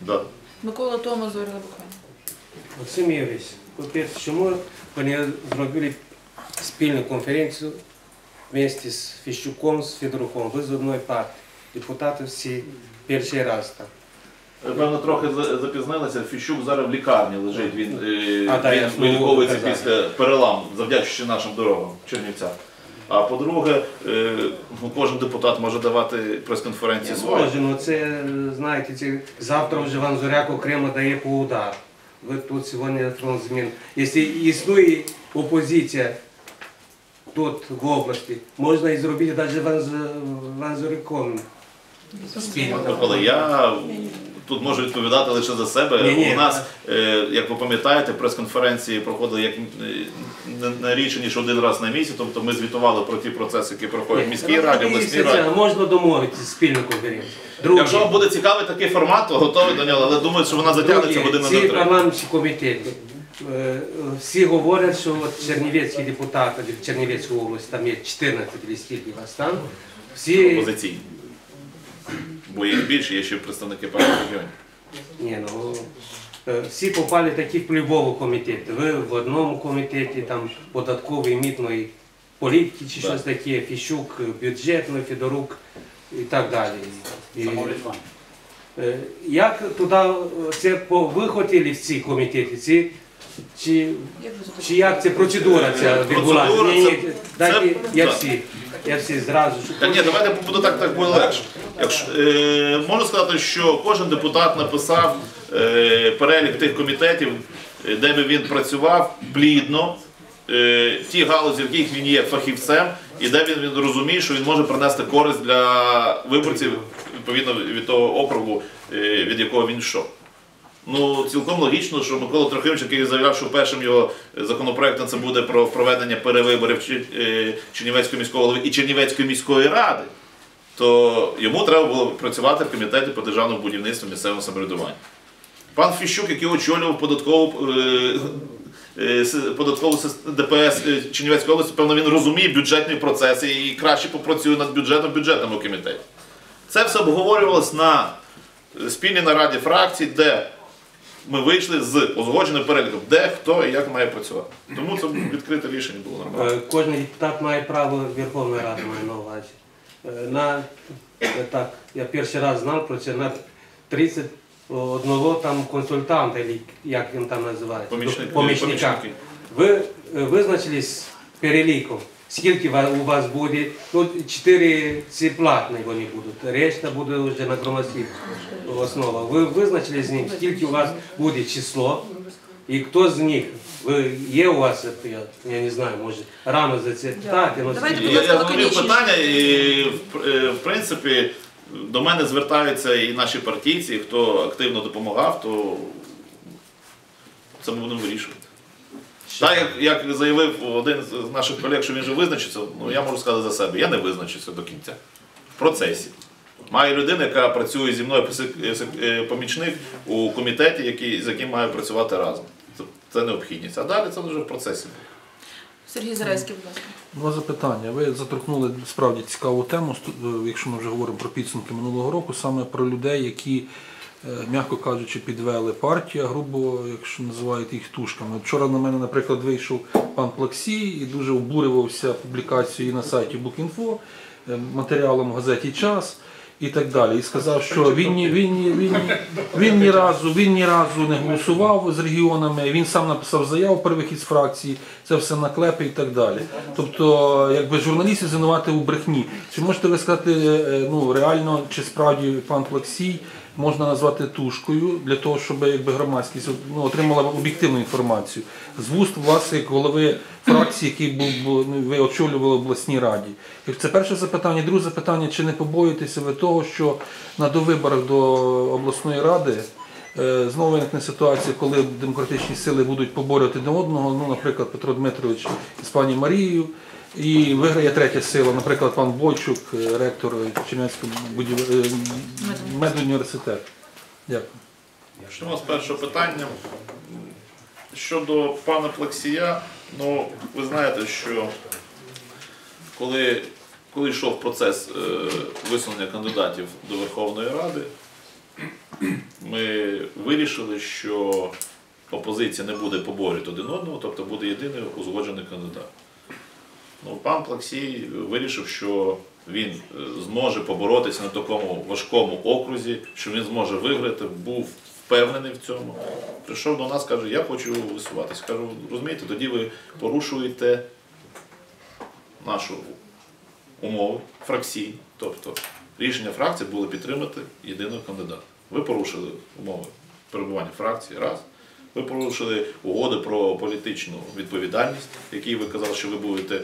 Да. Микола Тома, Зоря Буквально. Максим по-перше, чому ви не зробили спільну конференцію вместе з Фіщуком, з Федоруком? Ви з одної партії. Депутати всі перший раз там. Певно, трохи запізнилися. Фіщук зараз в лікарні лежить. Він, е, А, він виліковується після перелам, завдячуючи нашим дорогам в Чернівцях. А по-друге, е, ну, кожен депутат може давати прес-конференції свої. Може, ну це, знаєте, це, завтра вже вам Зоряк окремо дає по удар. Ви тут сьогодні фронт змін. Якщо існує опозиція тут в області, можна і зробити навіть ванзориком спільно. Микола, я тут можу відповідати лише за себе. Ні-ні. У нас, е, як ви пам'ятаєте, прес-конференції проходили як е, не- рідше, ніж один раз на місяць. Тобто ми звітували про ті процеси, які проходять в міській раді, обласній раді. Можна домовитися спільну конференцію. Друге. Якщо вам буде цікавий такий формат, то готовий до нього, але думаю, що вона затягнеться годину на три. парламентські комітети. е, Всі говорять, що от чернівецькі депутати від Чернівецької області, там є 14 чи скільки вас там, всі, Опозиційні. Бо їх більше, є ще представники певних регіонів. ні, ну, е, всі попали такі в впливові комітети. Ви в одному комітеті, там податкової, митної політики чи щось таке, Фіщук, бюджетний, Федорук і так далі. І, Е, Як туди е, це по ви хотіли в ці комітети? Ці, чи, Як чи як це процедура ця відбулася? Процедура Ні, ні, це- дайте, це- я всі, я всі зразу. Та ні, давайте буду так, так буде легше. Е, можу сказати, що кожен депутат написав е, перелік тих комітетів, е, де би він працював плідно, ті галузі, в яких він є фахівцем, і де він, він розуміє, що він може принести користь для виборців відповідно від того округу, від якого він йшов. Ну, цілком логічно, що Микола Трохимович, який заявляв, що першим його законопроектом це буде про проведення перевиборів Чернівецької міського голови і Чернівецької міської ради, то йому треба було працювати в комітеті по державному будівництву місцевого самоврядування. Пан Фіщук, який очолював податкову, е, е, податкову ДПС е, Чернівецької області, певно, він розуміє бюджетні процеси і краще попрацює над бюджетом бюджетному комітеті. Це все обговорювалось на спільній нараді фракцій, де ми вийшли з узгодженим переліком, де хто і як має працювати. Тому це відкрите рішення було нормально. Кожен депутат має право Верховної Ради має на увазі. Е, На, е, так, я перший раз знав про це, на 31 там консультанта, як він там називається, Помічник- помічника. Ви е, визначились переліком, скільки у вас буде, ну, чотири ці платні вони будуть, решта буде вже на громадській основа. Ви визначились з ним, скільки у вас буде число, і хто з них, ви є у вас, я, я не знаю, може рано за це питати, Я, ласка, я зрозумів лаконічніше. питання, і в, е, в принципі до мене звертаються і наші партійці, хто активно допомагав, то це ми будемо вирішувати. Так, як, як заявив один з наших колег, що він вже визначиться, ну я можу сказати за себе, я не визначився до кінця. В процесі. Маю людину, яка працює зі мною пси- е, помічник у комітеті, який, з яким маю працювати разом. Це, необхідність. А далі це вже в процесі. Сергій Зарайський, будь ласка. Два запитання. Ви заторкнули справді цікаву тему, е, якщо ми вже говоримо про підсумки минулого року, саме про людей, які, е, м'яко кажучи, підвели партію, грубо, якщо називають їх тушками. Вчора на мене, наприклад, вийшов пан Плаксій і дуже обурювався публікацією на сайті Bookinfo, е, матеріалом в газеті Час. І так далі. І сказав, що він, ні- він, ні- він, ні- він, ні разу, він ні разу не голосував з регіонами, він сам написав заяву про вихід з фракції, це все наклепи і так далі. Тобто, якби журналістів звинувати у брехні. Чи можете ви сказати, е, ну реально, чи справді пан Плаксій можна назвати тушкою для того, щоб якби громадськість ну, отримала об'єктивну інформацію з вуст вас як голови фракції, який був ну, ви очолювали в обласній раді. Це перше запитання. Друге запитання: чи не побоїтеся ви того, що на довиборах до обласної ради е, знову виникне ситуація, коли демократичні сили будуть поборювати один одного, ну, наприклад, Петро Дмитрович із пані Марією. І виграє третя сила, наприклад, пан Бойчук, е, ректор Чернівецького будів... е, медуніверситету. Дякую. Почнемо з першого питання. Щодо пана Плексія, ну ви знаєте, що коли, коли йшов процес е, висунення кандидатів до Верховної Ради, ми вирішили, що опозиція не буде поборювати один одного, тобто буде єдиний узгоджений кандидат. Ну, пан Плаксій вирішив, що він е, зможе поборотися на такому важкому окрузі, що він зможе виграти, був впевнений в цьому. Прийшов до нас, каже, я хочу висуватись. Кажу, розумієте, тоді ви порушуєте нашу умови фракційні. Тобто рішення фракції було підтримати єдиного кандидата. Ви порушили умови перебування фракції, раз. Ви порушили угоди про політичну відповідальність, які ви казали, що ви будете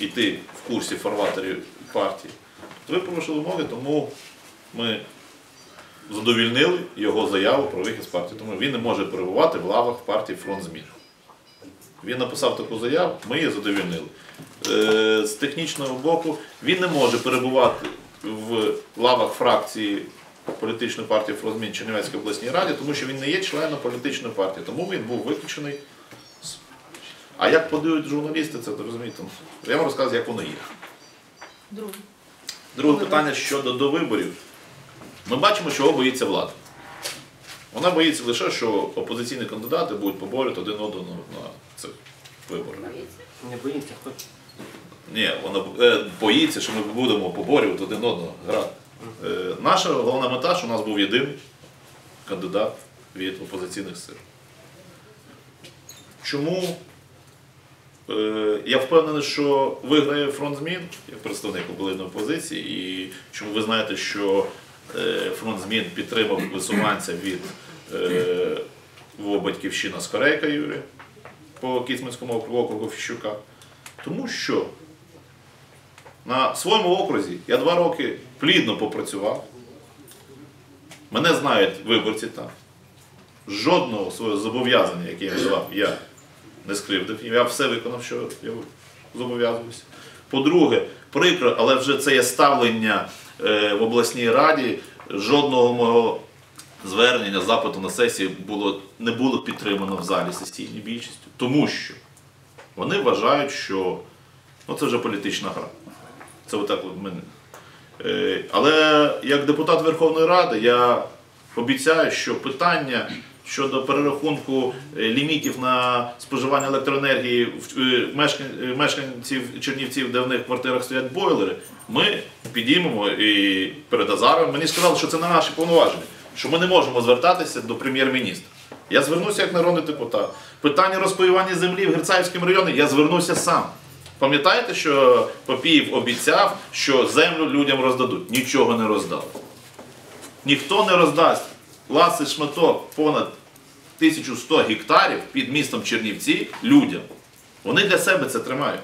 йти в курсі фарватерів партії. Ви порушили умови, тому ми задовільнили його заяву про вихід з партії. Тому він не може перебувати в лавах партії Фронт Змін. Він написав таку заяву, ми її задовільнили. Е, з технічного боку він не може перебувати в лавах фракції політичної партії Фронт Змін Чернівецької обласній раді, тому що він не є членом політичної партії, тому він був виключений. А як подають журналісти, це розумієте, я вам розказую, як воно є. Друге. Друге питання щодо до виборів. Ми бачимо, чого боїться влада. Вона боїться лише, що опозиційні кандидати будуть поборювати один одного на цих виборах. Не боїться, хоч. Ні, вона е, боїться, що ми будемо поборювати один одного грати. Е, наша головна мета, що у нас був єдиний кандидат від опозиційних сил. Чому? Е, я впевнений, що виграє фронт змін як представник оболиної опозиції, і чому ви знаєте, що е, фронт змін підтримав висуванця від е, батьківщина Скорейка Юрія по Кіцманському округу Фіщука. Тому що на своєму окрузі я два роки плідно попрацював. Мене знають виборці там. Жодного свого зобов'язання, яке я давав, я не скривдив. Я все виконав, що я зобов'язувався. По-друге, прикро, але вже це є ставлення е, в обласній раді. Жодного мого звернення, запиту на сесії було, не було підтримано в залі сесійній більшістю. Тому що вони вважають, що ну, це вже політична гра. Це отак от мене. Е, Але як депутат Верховної Ради я обіцяю, що питання щодо перерахунку е, лімітів на споживання електроенергії е, е, мешканців Чернівців, де в них в квартирах стоять бойлери, ми підіймемо і перед Азаром. Мені сказали, що це не наші повноваження, що ми не можемо звертатися до прем'єр-міністра. Я звернуся як народний депутат. Питання розпаювання землі в Герцаївському районі я звернуся сам. Пам'ятаєте, що Попіїв обіцяв, що землю людям роздадуть? Нічого не роздали. Ніхто не роздасть ласий шматок понад 1100 гектарів під містом Чернівці людям. Вони для себе це тримають.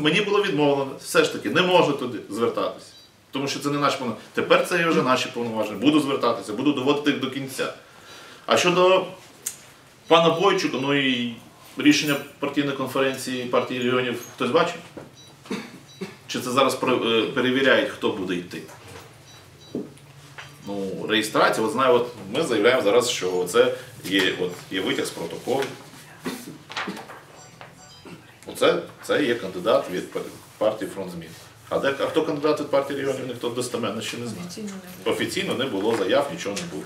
Мені було відмовлено, все ж таки, не можу туди звертатися. Тому що це не наші повноваження. Тепер це вже наші повноваження. Буду звертатися, буду доводити їх до кінця. А щодо пана Бойчука, ну і рішення партійної конференції партії регіонів хтось бачив? Чи це зараз е, перевіряють, хто буде йти? Ну, реєстрація, от знаю, от ми заявляємо зараз, що це є, от, є витяг з протоколу. Оце це є кандидат від партії Фронт Змін. А, де, а хто кандидат від партії регіонів, ніхто достеменно ще не знає. Офіційно не було. Офіційно не було заяв, нічого не було.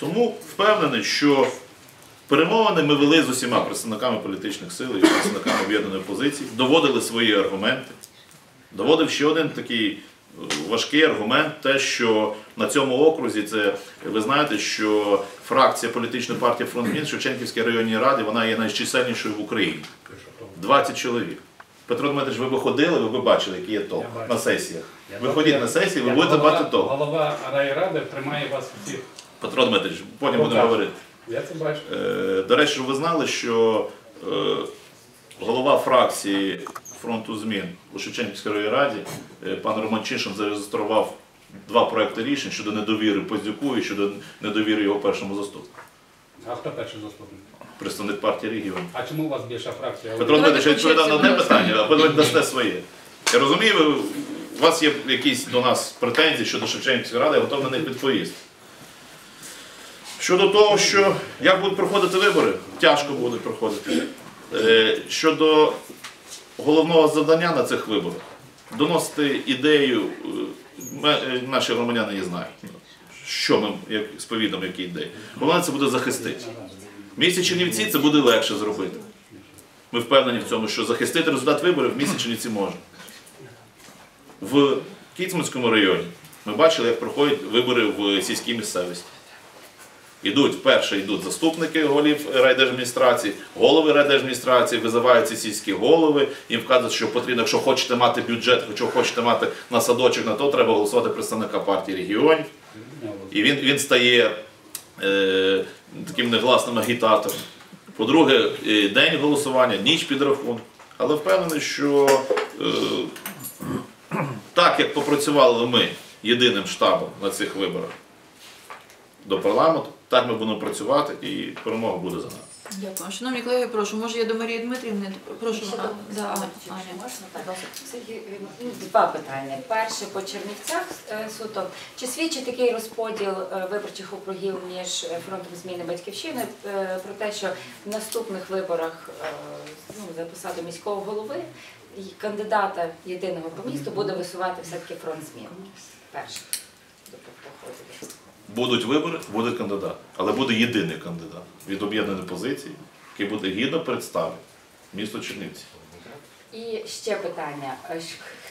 Тому впевнений, що перемовини ми вели з усіма представниками політичних сил і представниками об'єднаної опозиції, доводили свої аргументи. Доводив ще один такий важкий аргумент, те, що на цьому окрузі це ви знаєте, що фракція політичної партії Фронт Змін Шевченківській районній раді вона є найчисельнішою в Україні. 20 чоловік. Петро Дмитрович, ви виходили, ви б бачили, який є толк на сесіях. Я Виходіть бачу, на сесії, ви як будете голова- бачити толк. Голова райради тримає вас всіх. Петро Дмитрович, потім будемо говорити. Я це бачу. Е, До речі, ви знали, що е, голова фракції фронту змін у Шевченківській раді, е, пан Роман Чишин, зареєстрував два проекти рішень щодо недовіри Поздюку і щодо недовіри його першому заступнику, А хто перший заступник? представник партії регіонів. А чому у вас більша фракція? Петро Дмитрович, я відповідав на одне питання, а ви дасте своє. Я розумію, у вас є якісь до нас претензії щодо Шевченківської ради, я готовий на них відповісти. Щодо того, що як будуть проходити вибори, тяжко будуть проходити. Е, Щодо головного завдання на цих виборах, доносити ідею, е, е, наші громадяни її знають, що ми як сповідом, який ідеї. Головне це буде захистити. В місті Чернівці це буде легше зробити. Ми впевнені в цьому, що захистити результат виборів в місті Чернівці можна. В Кіцманському районі ми бачили, як проходять вибори в сільській місцевості. Ідуть, перше йдуть заступники голів райдержадміністрації, голови райдержадміністрації, визивають ці сільські голови, їм вказують, що потрібно, якщо хочете мати бюджет, якщо хочете мати на садочок, на то треба голосувати представника партії регіонів. І він, він стає е, таким негласним агітатором. По-друге, е, день голосування, ніч підрахунку. Але впевнений, що е, так як попрацювали ми єдиним штабом на цих виборах до парламенту, так ми будемо працювати і перемога буде за нами. Дякую. Шановні колеги, прошу, може я до Марії Дмитрівни? Прошу, а, да, Аня. Можна так? Сергій, ну, Два питання. Перше по Чернівцях е, суто. Чи свідчить такий розподіл е, виборчих округів між е, фронтом зміни батьківщини е, про те, що в наступних виборах е, ну, за посаду міського голови і кандидата єдиного по місту буде висувати все-таки фронт змін? Перше. Походить. Будуть вибори, буде кандидат. Але буде єдиний кандидат від об'єднаної позиції, який буде гідно представити місто Чернівці. І ще питання. Е,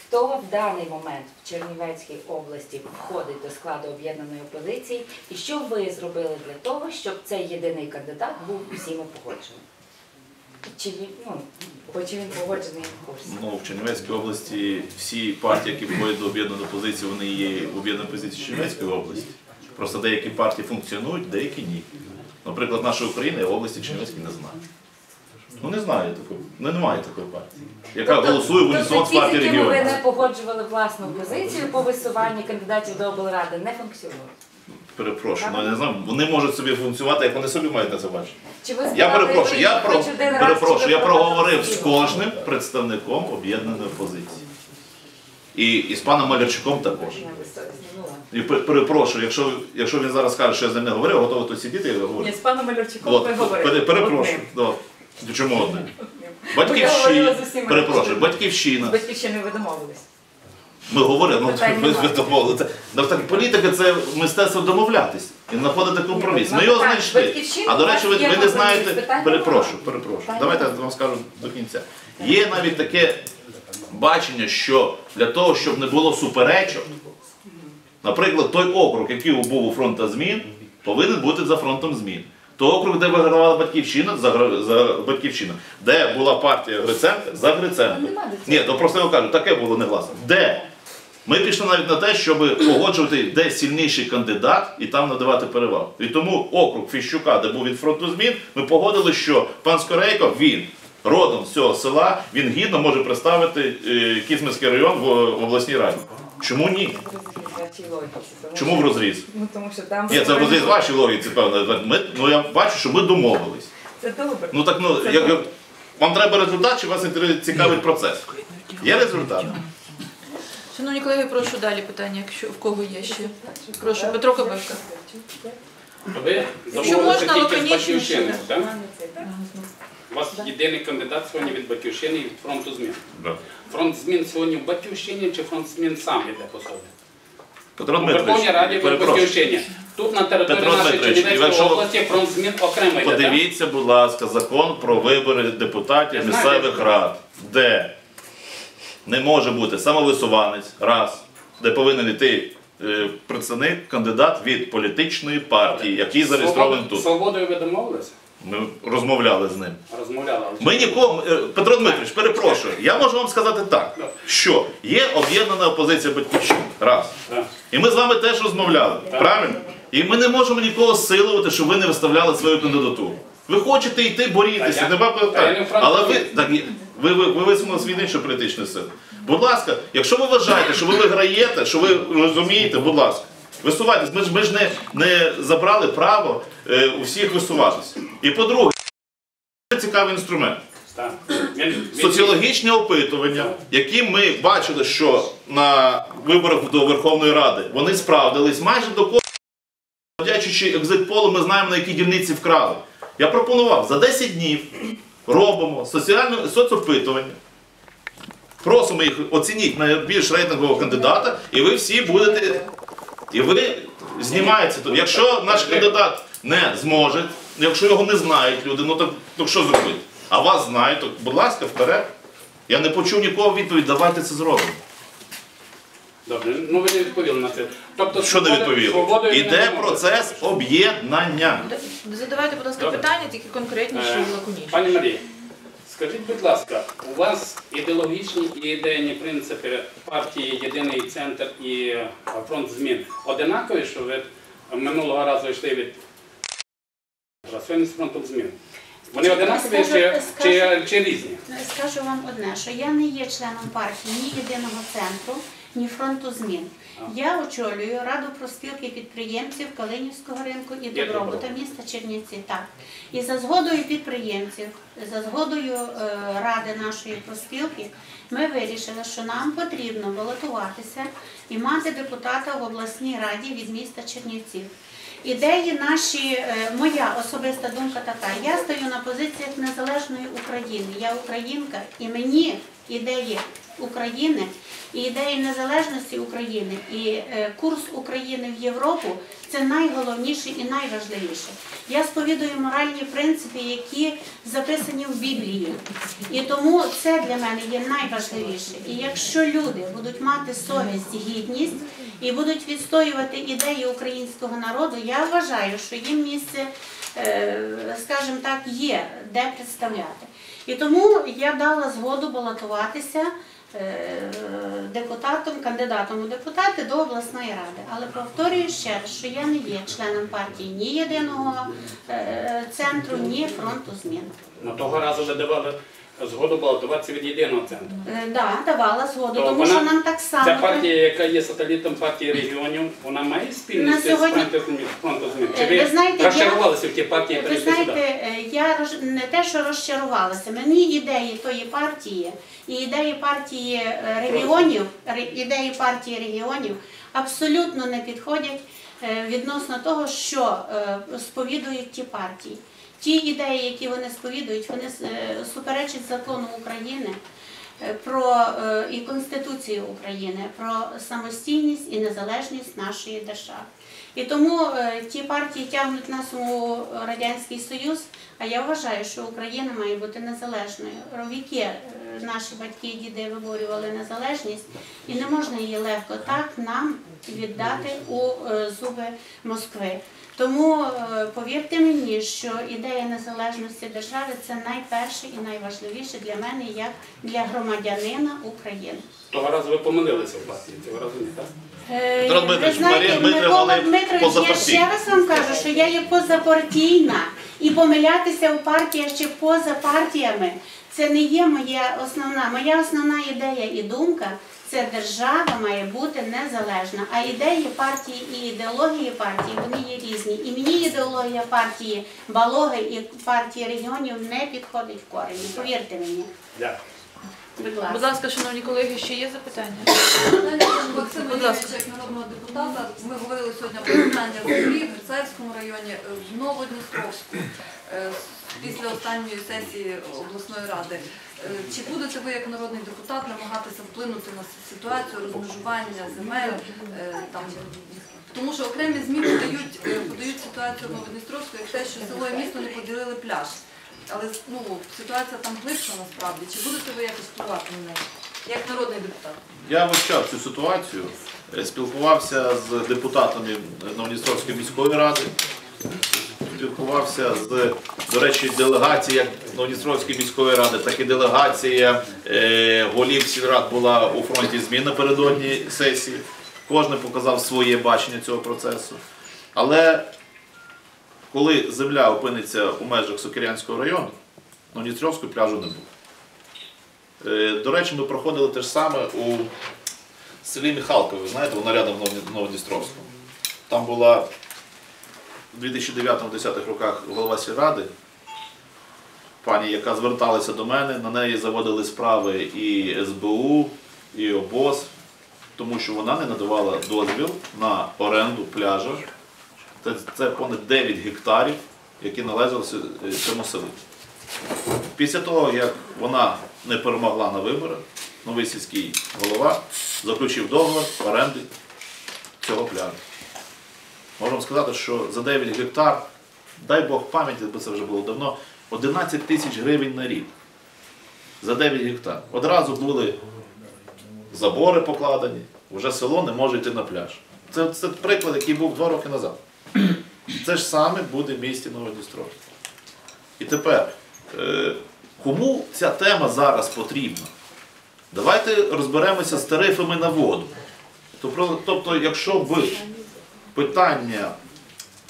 Хто в даний момент в Чернівецькій області входить до складу об'єднаної опозиції, і що ви зробили для того, щоб цей єдиний кандидат був усіма погоджений? Чи ну, чи він погоджений в? Ну, в Чернівецькій області всі партії, які входять до об'єднаної позиції, вони є в об'єднаній позиції Чернівецької області. Просто деякі партії функціонують, деякі ні. Наприклад, наша Україна в області Чернівецькій не знаю. Ну не знаю такої, ну, немає такої партії, яка голосує в унісон з тобто ті, з партією якими ви не погоджували власну позицію по висуванні кандидатів до облради, не функціонують. Перепрошую, ну я не знаю, вони можуть собі функціонувати, як вони собі мають на це бачити. Чи ви Я перепрошую, я про перепрошую, я проговорив з кожним представником об'єднаної опозиції. І, і з паном Малярчуком також. Ну. І перепрошую, якщо, якщо він зараз скаже, що я з ним не говорив, готовий тут сидіти і говорити. Ні, з паном Малярчуком От, ви говорили. пере- перепрошую. Одним. Да. Чому одне? Батьківщина. з. Перепрошую, З батьківщина. батьківщиною ви домовились. Ми говоримо, ну, ви, немає. ви домовили. Це, ну, так, політика це мистецтво домовлятись і знаходити компроміс. Ні, Ми його знайшли. А до речі, ви, ви не знаєте. Перепрошую, перепрошую. Давайте я вам скажу до кінця. Є навіть таке бачення, що для того, щоб не було суперечок, наприклад, той округ, який був у фронта змін, повинен бути за фронтом змін. Той округ, де вигравала батьківщина, за, за батьківщину. Де була партія Гриценка, за Гриценко. Цього. Ні, то просто я кажу, таке було негласно. Де? Ми пішли навіть на те, щоб погоджувати, де сильніший кандидат і там надавати перевагу. І тому округ Фіщука, де був від фронту змін, ми погодили, що пан Скорейко, він родом з цього села, він гідно може представити е, район в, обласній раді. Чому ні? Чому в розріз? Ну тому що там Ні, це в розріз вашій логіці, певно. Ми, ну я бачу, що ми домовились. Це добре. Ну так ну, як, вам треба результат, чи вас цікавить процес? Є результат? Шановні колеги, прошу далі питання, якщо в кого є ще. Прошу, Петро Кабевка. Ви Якщо можна, лаконічніше, так? У вас єдиний кандидат сьогодні від батьківщини і від фронту змін. Фронт змін сьогодні в батьківщині чи фронт змін сам йде по собі? Петро У Верховній Раді Дмитрович, в перепрошую. батьківщині. Тут на території Петро нашої Дмитрович, Чернівецької якщо- області фронт змін окремо йде. так? Подивіться, будь ласка, закон про вибори депутатів знаю, місцевих рад, де не може бути самовисуванець, раз, де повинен йти е, представник, кандидат від політичної партії, який зареєстрований Свобод- тут. Свободою ви домовилися? Ми розмовляли з ним. Розмовляли. Ми нікому, е, Петро Дмитрович, перепрошую, я можу вам сказати так, що є об'єднана опозиція батьківщини. Раз. І ми з вами теж розмовляли, правильно? І ми не можемо нікого силувати, щоб ви не виставляли свою кандидатуру. Ви хочете йти борітися, нема не питань. Але ви, так, ви, ви, ви висунули свій іншої політичної сили. Будь ласка, якщо ви вважаєте, що ви виграєте, що ви розумієте, будь ласка, висувайтесь. Ми ж, ми ж не, не забрали право е, у всіх висуватися. І по-друге, це цікавий інструмент. Соціологічні опитування, які ми бачили, що на виборах до Верховної Ради вони справдились майже до кожного, завдячуючи екзитполу, ми знаємо, на які дільниці вкрали. Я пропонував за 10 днів робимо соціальне соцопитування. Просимо їх оцініть найбільш рейтингового кандидата, і ви всі будете. І ви знімається. то. Якщо наш кандидат не зможе, якщо його не знають люди, ну то, то що зробити? А вас знають, то будь ласка, вперед. Я не почув нікого відповідь, давайте це зробимо. Добре, ну ви не відповіли на це. Тобто, Що не відповіли? свободою Іде не процес об'єднання. Задавайте, будь ласка, Добре. питання, тільки конкретніші Е, і лаконіші. Пані Марія, скажіть, будь ласка, у вас ідеологічні і ідейні принципи партії Єдиний центр і фронт змін одинакові, що ви минулого разу йшли від сьогодні з фронтом змін? Вони одинакові чи, чи, чи різні? Скажу вам одне, що я не є членом партії ні єдиного центру, ні фронту змін. Я очолюю раду профспілки підприємців Калинівського ринку і добробута міста Чернівці. Так і за згодою підприємців, за згодою е, ради нашої профспілки, ми вирішили, що нам потрібно балотуватися і мати депутата в обласній раді від міста Чернівців. Ідеї наші, е, моя особиста думка така. Я стою на позиціях незалежної України. Я українка, і мені ідеї України і ідеї незалежності України і е, курс України в Європу це найголовніше і найважливіше. Я сповідую моральні принципи, які записані в Біблії. І тому це для мене є найважливіше. І якщо люди будуть мати совість, гідність і будуть відстоювати ідеї українського народу, я вважаю, що їм місце, е, скажімо так, є де представляти. І тому я дала згоду балотуватися депутатом, кандидатом у депутати до обласної ради. Але повторюю ще раз, що я не є членом партії ні єдиного е, центру, ні фронту змін. Ну, того разу ви давали згоду балотуватися від єдиного центру. Е, Да, давала згоду, То тому вона- що нам так само. Ця партія, яка є сателітом партії регіонів, вона має спільність з фронтом змін? Чи Е, ви, ви знаєте, розчарувалися в ті партії, Ви знаєте, сюди? е, я роз- не те, що розчарувалася. Мені ідеї тої партії і ідеї партії е, регіонів, ре- ідеї партії регіонів абсолютно не підходять е, відносно того, що е, сповідують ті партії. Ті ідеї, які вони сповідують, вони е, суперечать закону України. е, Про е, і Конституцію України про самостійність і незалежність нашої держави. І тому ті партії тягнуть нас у Радянський Союз, а я вважаю, що Україна має бути незалежною. Ровіки наші батьки і діди виборювали незалежність, і не можна її легко так нам віддати у зуби Москви. Тому е, повірте мені, що ідея незалежності держави це найперше і найважливіше для мене як для громадянина України. Того разу ви помилилися в партії, цього разу ні, так? Е, Ви знаєте, Микола Дмитрович, я ще раз вам кажу, що я є позапартійна і помилятися у партіях чи поза партіями. Це не є моя основна. Моя основна ідея і думка це держава має бути незалежна. А ідеї партії і ідеології партії вони є різні. І мені ідеологія партії Балоги і партії регіонів не підходить в корені. Повірте мені. Дякую. Будь ласка. Будь ласка, шановні колеги, ще є запитання? Максим Будь як народного депутата, ми говорили сьогодні про питання в Герцаївському районі, е, в Новодністровську, е, після останньої сесії обласної ради. Е, Чи будете ви як народний депутат намагатися вплинути на ситуацію розмежування земель? е, Там, тому що окремі ЗМІ подають, е, подають ситуацію в Новодністровську як те, що село і місто не поділили пляж. Але ну, ситуація там глибша насправді. Чи будете ви якось впливати на неї? Як народний депутат? Я вивчав цю ситуацію, спілкувався з депутатами Новодністровської міської ради, спілкувався з, до речі, делегація Новодністровської міської ради, так і делегація е, голів сільрад була у фронті змін напередодні сесії. Кожен показав своє бачення цього процесу. Але коли земля опиниться у межах Сокирянського району, Новодністровського пляжу не буде. Е, До речі, ми проходили те ж саме у селі Михалкове, знаєте, воно рядом в Новодністровському. Там була в 2009-2010 роках голова сільради, пані, яка зверталася до мене, на неї заводили справи і СБУ, і ОБОЗ, тому що вона не надавала дозвіл на оренду пляжа. Це, це понад 9 гектарів, які належали цьому селу. Після того, як вона не перемогла на виборах, новий сільський голова заключив договір оренди цього пляжу. Вам сказати, що за 9 гектар, дай Бог пам'яті, бо це вже було давно, 11 тисяч гривень на рік. За 9 гектар. Одразу були забори покладені, вже село не може йти на пляж. Це, це приклад, який був два роки назад. Це ж саме буде в місті Новодністровськ. І тепер, е, кому ця тема зараз потрібна? Давайте розберемося з тарифами на воду. Тобто, тобто якщо б питання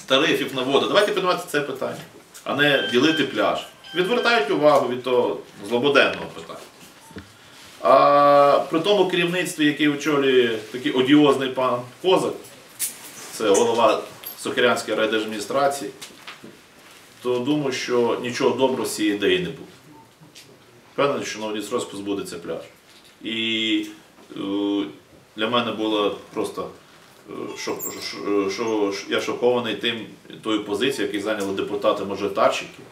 тарифів на воду, давайте піднімати це питання, а не ділити пляж. Відвертають увагу від того злободенного питання. А при тому керівництві, яке очолює такий одіозний пан Козак, це голова Сокирянської райдержадміністрації, то думаю, що нічого доброго з цієї ідеї не буде. Впевнений, що Новодністровськ позбудеться пляж. І е, для мене було просто е, шок, що, що я шокований тим тою позицією, яку зайняли депутати-мажоритарщики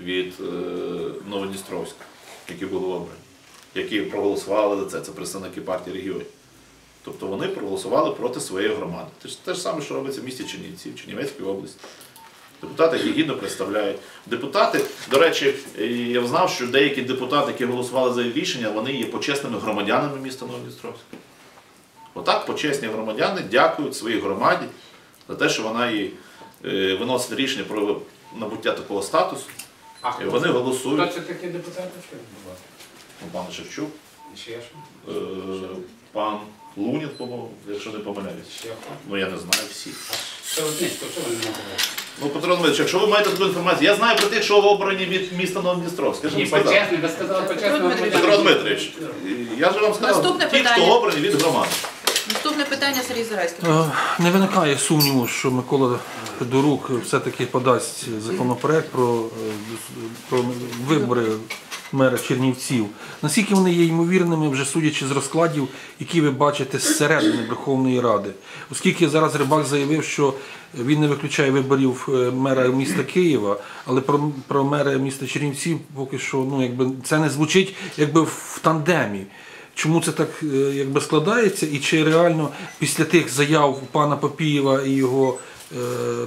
від е, Новодністровська, які були обрані, які проголосували за це. Це представники партії регіонів. Тобто вони проголосували проти своєї громади. Це те ж саме, що робиться в місті Чернівці, в Чернівецькій області. Депутати, які гідно представляють. Депутати, до речі, е, я знав, що деякі депутати, які голосували за рішення, вони є почесними громадянами міста Новодністровська. Отак почесні громадяни дякують своїй громаді за те, що вона їй е, виносить рішення про набуття такого статусу. А І хто вони це? голосують. Хто це такі депутати? Що будь ласка? Ну, Пан Шевчук, І ще що? е, пан Лунін, по-моєму, якщо не помиляюсь. Ще хто? Ну я не знаю всі. Це ви не? Ну, Петро Дмитрович, якщо ви маєте таку інформацію, я знаю про тих, що обрані від міста Новодністровськ. Скажіть, Ні, сказав. почесний, ви сказали громадянин. Петро Дмитрович, я ж вам сказав, Наступне ті, питання. хто обрані від громади. Наступне питання Сергій Зарайський. Е, Не виникає сумніву, що Микола Дорук все-таки подасть законопроект про, е, про вибори мера Чернівців. Наскільки вони є ймовірними, вже судячи з розкладів, які ви бачите зсередини Верховної Ради? Оскільки зараз Рибак заявив, що він не виключає виборів е, мера міста Києва, але про, про мера міста Чернівців поки що ну, якби, це не звучить якби в тандемі. Чому це так е, якби складається, і чи реально після тих заяв пана Папієва і його е,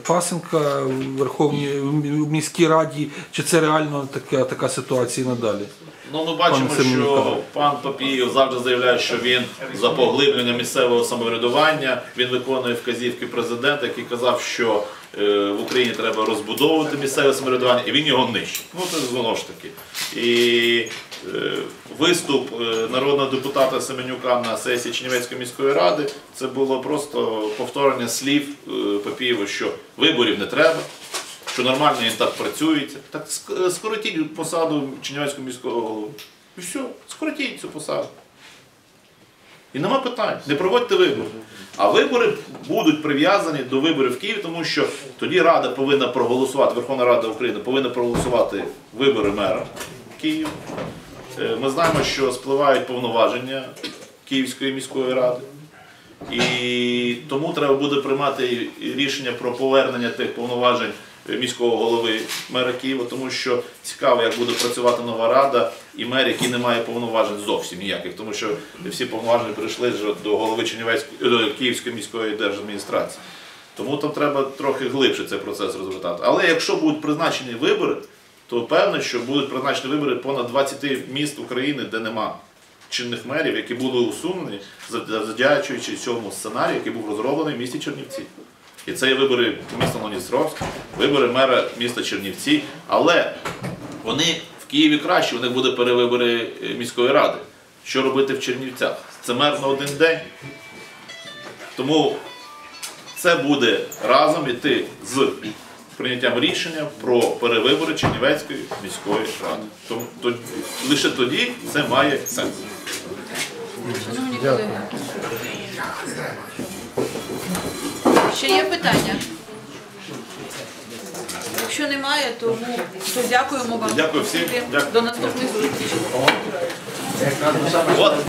Пасенка в Верховній в міській раді, чи це реально така, така ситуація надалі? Ну, ми бачимо, Семенюка. що пан Папієв завжди заявляє, що він за поглиблення місцевого самоврядування, він виконує вказівки президента, який казав, що е, в Україні треба розбудовувати місцеве самоврядування, і він його нищить. Ну, це знову ж таки. І е, виступ е, народного депутата Семенюка на сесії Чернівецької міської ради це було просто повторення слів е, Папієва, що виборів не треба, що нормально він так працюється. Так скоротіть посаду Чернівецького міського голови. І все, скоротіть цю посаду. І нема питань. Не проводьте вибори. А вибори будуть прив'язані до виборів в Києві, тому що тоді Рада повинна проголосувати, Верховна Рада України повинна проголосувати вибори мера Києва. Е, Ми знаємо, що спливають повноваження Київської міської ради. І тому треба буде приймати рішення про повернення тих повноважень міського голови мера Києва, тому що цікаво, як буде працювати нова рада і мер, який не має повноважень зовсім ніяких, тому що всі повноваження прийшли до голови Чернівецької до Київської міської держадміністрації. Тому там треба трохи глибше цей процес розвертати. Але якщо будуть призначені вибори, то певно, що будуть призначені вибори понад 20 міст України, де нема чинних мерів, які були усунені, завдячуючи цьому сценарію, який був розроблений в місті Чернівці. І це є вибори міста Новодністровськ, вибори мера міста Чернівці. Але вони в Києві краще, у них буде перевибори е, міської ради. Що робити в Чернівцях? Це мер на один день. Тому це буде разом іти з прийняттям рішення про перевибори Чернівецької міської ради. Тому то- лише тоді це має сенс. Шановні колеги. Ще є питання? Якщо немає, то, то дякуємо вам. Дякую всім. Дякую. До наступних зустрічей. От.